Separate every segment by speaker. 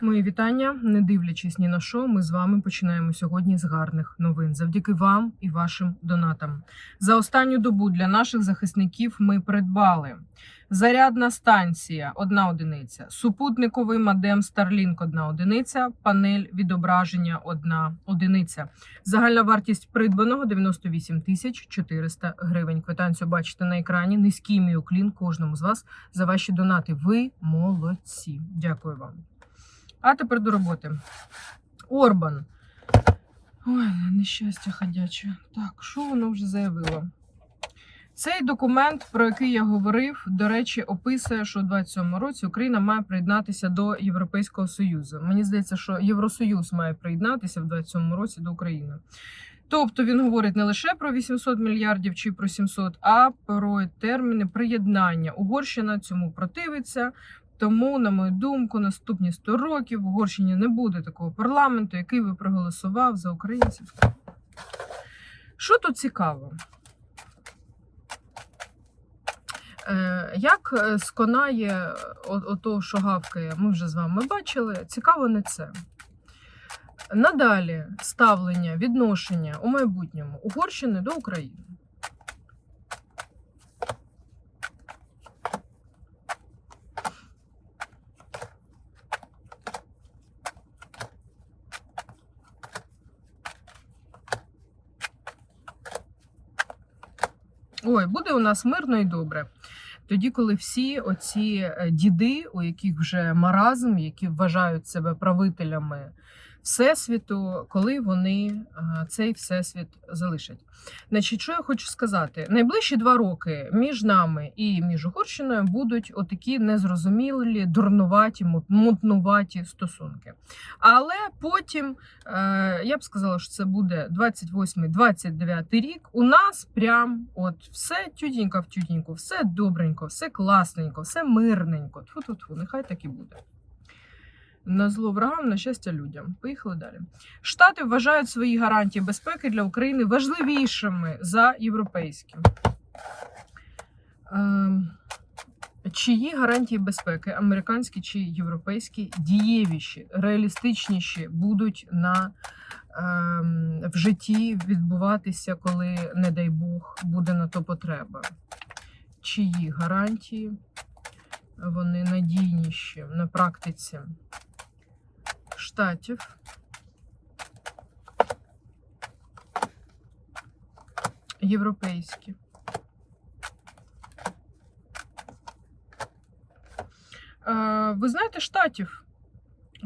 Speaker 1: Мої вітання, не дивлячись ні на що, ми з вами починаємо сьогодні з гарних новин. Завдяки вам і вашим донатам. За останню добу для наших захисників ми придбали зарядна станція одна одиниця, супутниковий модем Starlink одна одиниця, панель відображення одна одиниця. Загальна вартість придбаного 98 тисяч 400 гривень. Квитанцію бачите на екрані. Низький мій уклін кожному з вас за ваші донати. Ви молодці. Дякую вам. А тепер до роботи. Орбан. Ой, нещастя ходяче. Так, що воно вже заявило? Цей документ, про який я говорив, до речі, описує, що у 27 році Україна має приєднатися до Європейського Союзу. Мені здається, що Євросоюз має приєднатися в 27 році до України. Тобто він говорить не лише про 800 мільярдів чи про 700, а про терміни приєднання. Угорщина цьому противиться. Тому, на мою думку, наступні 100 років в Угорщині не буде такого парламенту, який би проголосував за українців. Що тут цікаво? Е, Як е, сконає ото, що гавкає, ми вже з вами бачили. Цікаво не це. Надалі ставлення, відношення у майбутньому Угорщини до України. Ой, буде у нас мирно і добре. Тоді, коли всі оці е, діди, у яких вже маразм, які вважають себе правителями Всесвіту, коли вони цей всесвіт залишать. Значить, що я хочу сказати? Найближчі два роки між нами і між Угорщиною будуть отакі незрозумілі, дурнуваті, мут- мутнуваті стосунки. Але потім е, я б сказала, що це буде 28-29 рік. У нас прям от все тютенько в тютеньку, все добренько, все класненько, все мирненько. Тфу-тфу-тфу, нехай так і буде. На зло врагам, на щастя людям. Поїхали далі. Штати вважають свої гарантії безпеки для України важливішими за європейські. Ем, чиї гарантії безпеки, американські чи європейські, дієвіші, реалістичніші будуть на, ем, в житті відбуватися, коли, не дай Бог, буде на то потреба? Чиї гарантії вони надійніші на практиці штатів? Європейські. Е, Ви знаєте, штатів.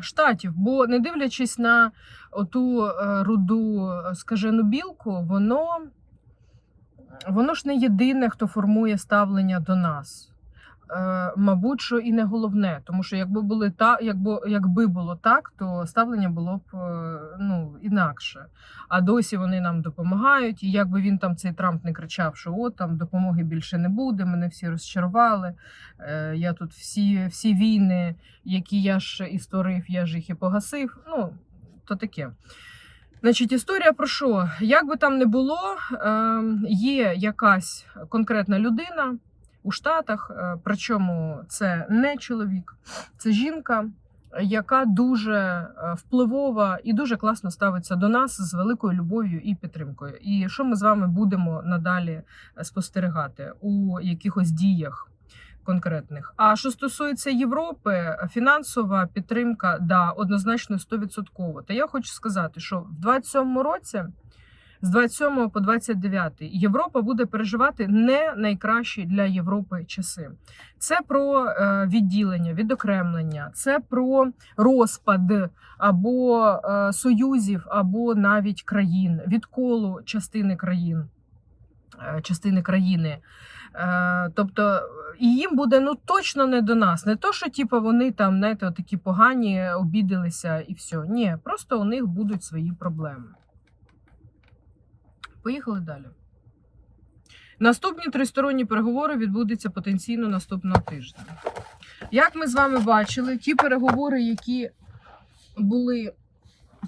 Speaker 1: Штатів, бо не дивлячись на оту е, руду е, скажену білку, воно, воно ж не єдине, хто формує ставлення до нас. Е, Мабуть, що і не головне, тому що якби були та, якби, якби було так, то ставлення було б е, ну, інакше. А досі вони нам допомагають. І якби він там цей Трамп не кричав, що от там допомоги більше не буде, мене всі розчарували. Е, Я тут всі, всі війни, які я ж і створив, я ж їх і погасив. Ну, то таке. Значить, історія про що? Як би там не було, е, є якась конкретна людина у Штатах, е, причому це не чоловік, це жінка, яка дуже е, впливова і дуже класно ставиться до нас з великою любов'ю і підтримкою. І що ми з вами будемо надалі е, спостерігати у якихось діях конкретних. А що стосується Європи, фінансова підтримка, да, однозначно 100%. Та я хочу сказати, що в 27 році. З 27 по 29 Європа буде переживати не найкращі для Європи часи. Це про е, відділення, відокремлення, це про розпад або е, союзів, або навіть країн, відколу частини країн, е, частини країни. Тобто і їм буде ну точно не до нас. Не то, що типу, вони там знаєте, такі погані, обідалися і все. Ні, просто у них будуть свої проблеми. Поїхали далі. Наступні тристоронні переговори відбудуться потенційно наступного тижня. Як ми з вами бачили, ті переговори, які були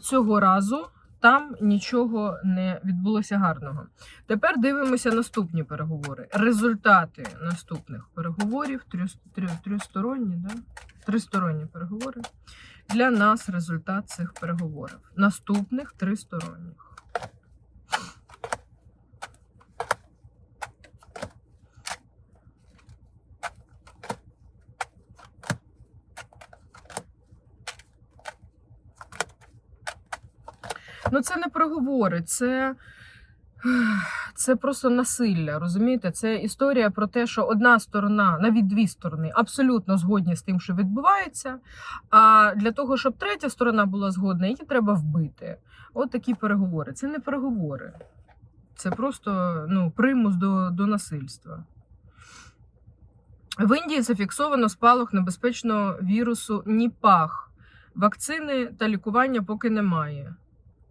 Speaker 1: цього разу, Там нічого не відбулося гарного. Тепер дивимося наступні переговори. Результати наступних переговорів, трьос- да? тристоронні переговори. Для нас результат цих переговорів. Наступних тристоронніх. Ну, це не переговори, це, це просто насилля. Розумієте? Це історія про те, що одна сторона, навіть дві сторони, абсолютно згодні з тим, що відбувається. А для того, щоб третя сторона була згодна, її треба вбити. От такі переговори. Це не переговори. Це просто ну, примус до, до насильства. В Індії зафіксовано спалах небезпечного вірусу Ніпах. Вакцини та лікування поки немає.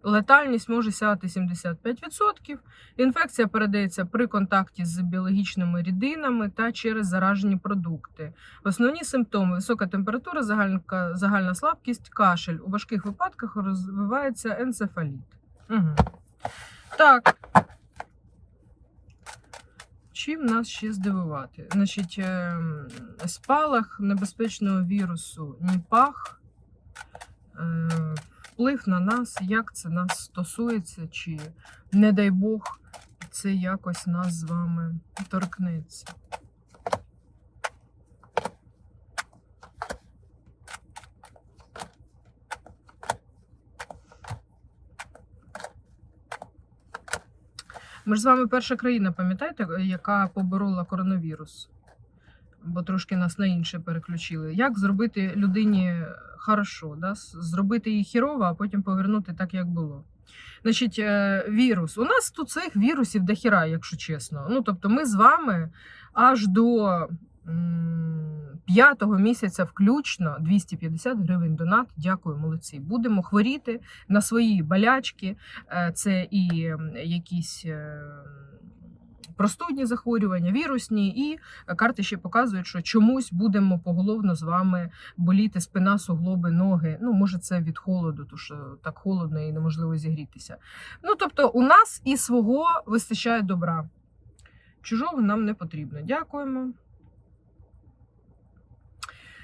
Speaker 1: Летальність може сягати 75%. Інфекція передається при контакті з біологічними рідинами та через заражені продукти. Основні симптоми: висока температура, загальна, загальна слабкість, кашель. У важких випадках розвивається енцефаліт. Угу. Так. Чим нас ще здивувати? Значить, ем, спалах небезпечного вірусу Ніпах. Вплив на нас, як це нас стосується, чи, не дай Бог, це якось нас з вами торкнеться. Ми ж з вами перша країна, пам'ятаєте, яка поборола коронавірус? Бо трошки нас на інше переключили. Як зробити людині хорошо, да? зробити її хірово, а потім повернути так, як було. Значить, е, вірус. У нас тут цих вірусів до хіра, якщо чесно. Ну, тобто, ми з вами аж до п'ятого місяця включно 250 гривень донат. Дякую, молодці. Будемо хворіти на свої болячки. Е, Це і якісь. Е, Простудні захворювання, вірусні, і карти ще показують, що чомусь будемо поголовно з вами боліти спина, суглоби, ноги. Ну, може, це від холоду, тому що так холодно і неможливо зігрітися. Ну, тобто, у нас і свого вистачає добра. Чужого нам не потрібно. Дякуємо.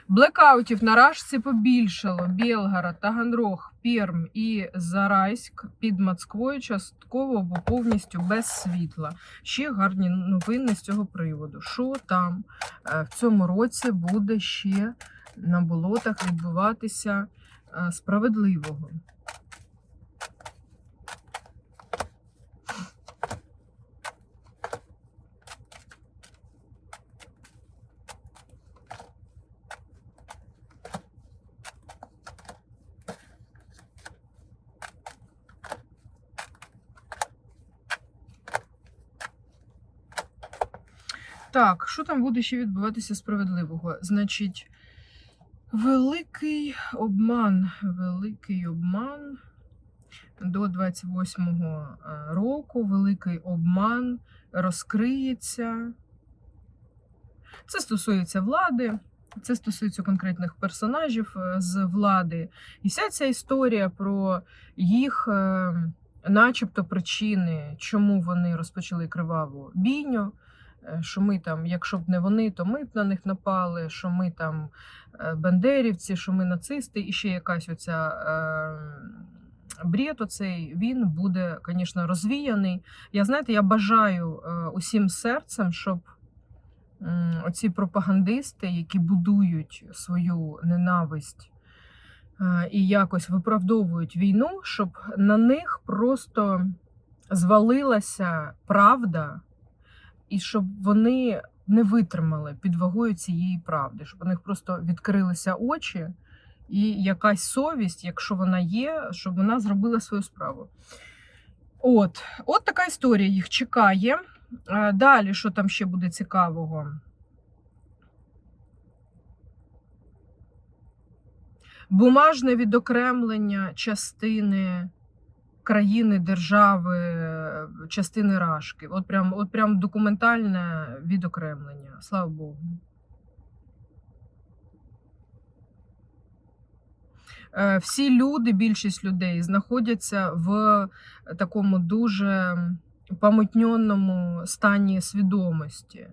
Speaker 1: Блекаутів на Рашці побільшало. Білгород, Таганрог, Перм і Зарайськ під Москвою частково або повністю без світла. Ще гарні новини з цього приводу. Що там е, в цьому році буде ще на болотах відбуватися е, справедливого? Так, що там буде ще відбуватися справедливого? Значить, великий обман, великий обман до 28-го е, року, великий обман розкриється. Це стосується влади, це стосується конкретних персонажів е, з влади. І вся ця історія про їх, е, начебто, причини, чому вони розпочали криваву бійню. Е, Що ми там, якщо б не вони, то ми б на них напали, що ми там е, бандерівці, що ми нацисти, і ще якась оця е, бред оцей, він буде, звісно, розвіяний. Я знаєте, я бажаю усім серцем, щоб оці пропагандисти, які будують свою ненависть і якось виправдовують війну, щоб на них просто звалилася правда, і щоб вони не витримали під вагою цієї правди, щоб у них просто відкрилися очі, і якась совість, якщо вона є, щоб вона зробила свою справу. От, от така історія їх чекає. Е, Далі, що там ще буде цікавого? Бумажне відокремлення частини країни, держави, е, частини Рашки. От прям, от прям документальне відокремлення. Слава Богу. Е, Всі люди, більшість людей, знаходяться в такому дуже помутньонному стані свідомості.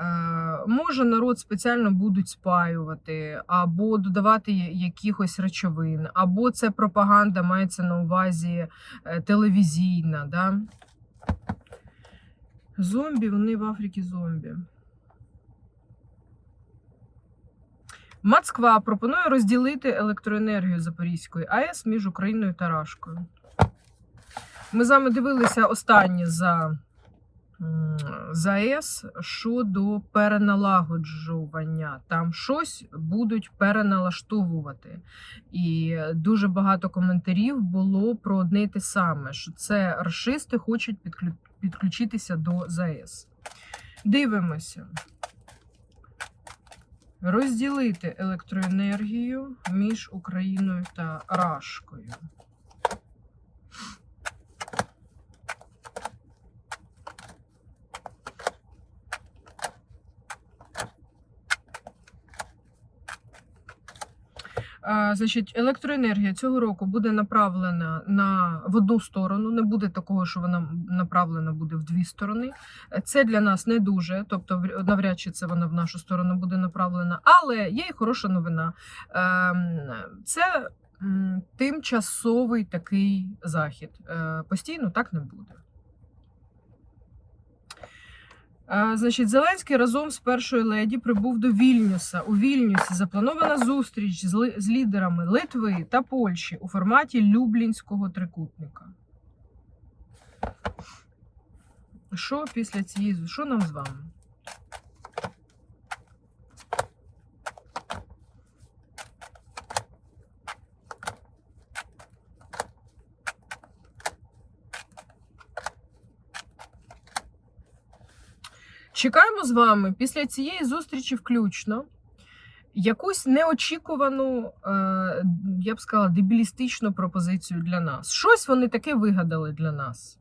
Speaker 1: Е, Може, народ спеціально будуть спаювати, або додавати якихось речовин, або це пропаганда мається на увазі е, телевізійна. Да? Зомбі, вони в Африці зомбі. Москва пропонує розділити електроенергію Запорізької АЕС між Україною та Рашкою. Ми з вами дивилися останнє за, м, за АЕС щодо переналагоджування. Там щось будуть переналаштовувати. І дуже багато коментарів було про одне й те саме: що це рашисти хочуть підключитися до ЗАЕС. Дивимося. Розділити електроенергію між Україною та Рашкою. Значить, електроенергія цього року буде направлена на в одну сторону. Не буде такого, що вона направлена буде в дві сторони. Це для нас не дуже, тобто навряд чи це вона в нашу сторону буде направлена. Але є і хороша новина. Ем, Це тимчасовий такий захід. Е, Постійно так не буде. Е, Значить, Зеленський разом з першою леді прибув до Вільнюса. У Вільнюсі запланована зустріч з, лідерами Литви та Польщі у форматі Люблінського трикутника. Що після цієї Що нам з вами? Чекаємо з вами після цієї зустрічі включно якусь неочікувану, е, я б сказала, дебілістичну пропозицію для нас. Щось вони таке вигадали для нас.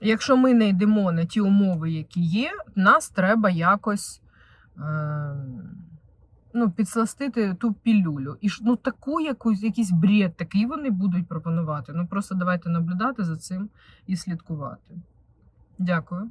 Speaker 1: Якщо ми не йдемо на ті умови, які є, нас треба якось е, ну, підсластити ту пілюлю. І ж, ну, таку якусь, якийсь бред такий вони будуть пропонувати. Ну просто давайте наблюдати за цим і слідкувати. Дякую.